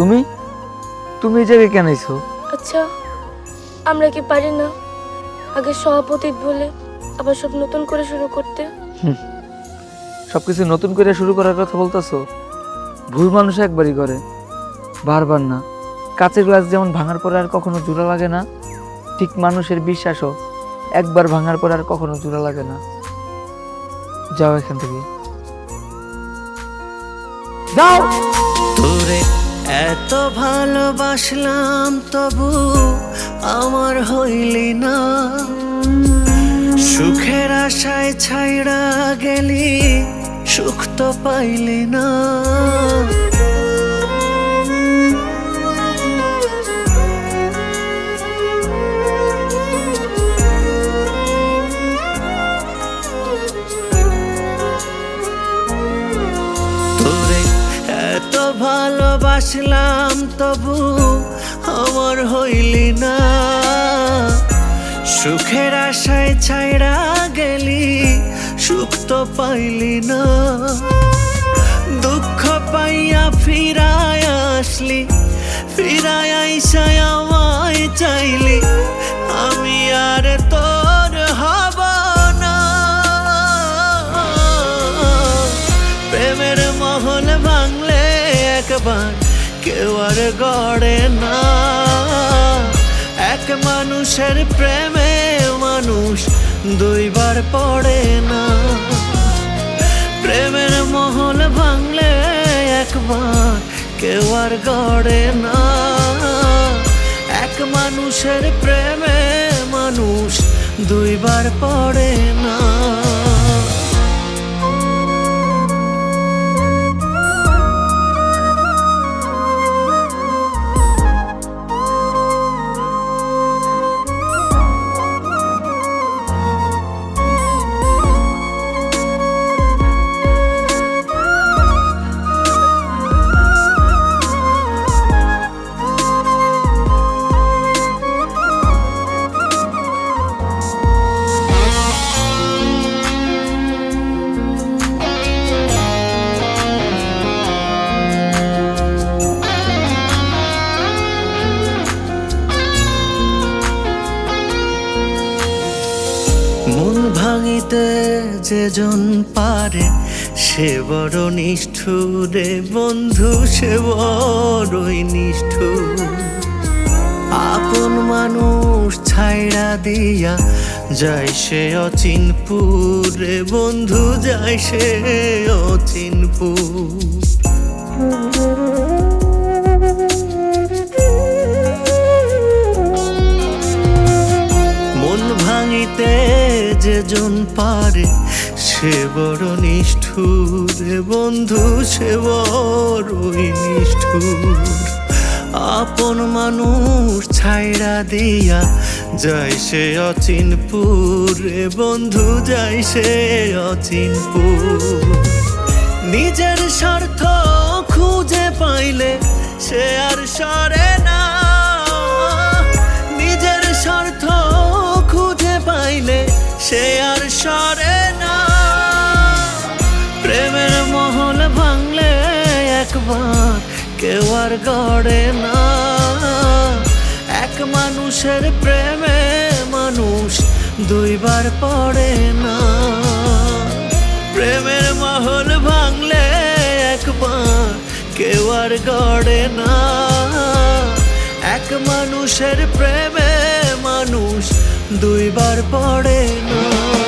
তুমি? তুমি এই জায়গায় কেন আইছো আচ্ছা আমরা কি পারি না? আগে সভাপতি বলে আবার সব নতুন করে শুরু করতে। সবকিছু নতুন করে শুরু করার কথা বলতেছো? ভুল মানুষ একবারই করে। বারবার না। কাচের গ্লাস যেমন ভাঙার পরে আর কখনো জোড়া লাগে না ঠিক মানুষের বিশ্বাসও একবার ভাঙার পরে আর কখনো জোড়া লাগে না। যাও এখান থেকে। যাও! এত ভালোবাসলাম তবু আমার হইলি না। সুখের আশায় ছাইড়া গেলি সুখ তো পাইলি না। ভালোবাসলাম তবু আমার হইলি না। সুখের আশায় ছাইড়া গেলি, সুখ তো পাইলি না। দুঃখ পাইয়া ফিরায় আসলি, ফিরায় আইসায় আমায় চাইলি। কেউ আর গড়ে না। এক মানুষের প্রেমে মানুষ দুইবার পড়ে না। প্রেমের মহল ভাঙলে একবার কেউ আর গড়ে না। এক মানুষের প্রেমে মানুষ দুইবার পড়ে না। ভাঙিতে যেজন পারে, সে বড় নিষ্ঠুরে বন্ধু, সে বড়ই নিষ্ঠুর। আপন মানুষ ছাইড়া দিয়া যায় সে অচিনপুরে, বন্ধু যায় সে অচিনপুর। যেজন পারে, সে বড় নিষ্ঠুর। বন্ধু, সে বড়ই নিষ্ঠুর। আপন মানুষ ছাইড়া দিয়া যাই সে অচিনপুর। বন্ধু যাই সে অচিনপুর। নিজের স্বার্থ খুঁজে পাইলে সে আর সরে সে আর সরে না। প্রেমের মহল ভাঙলে একবার কেউ আর গড়ে না। এক মানুষের প্রেমে মানুষ দুইবার পড়ে না। প্রেমের মহল ভাঙলে একবার কেউ আর গড়ে না। এক মানুষের প্রেমে দুইবার পড়ে না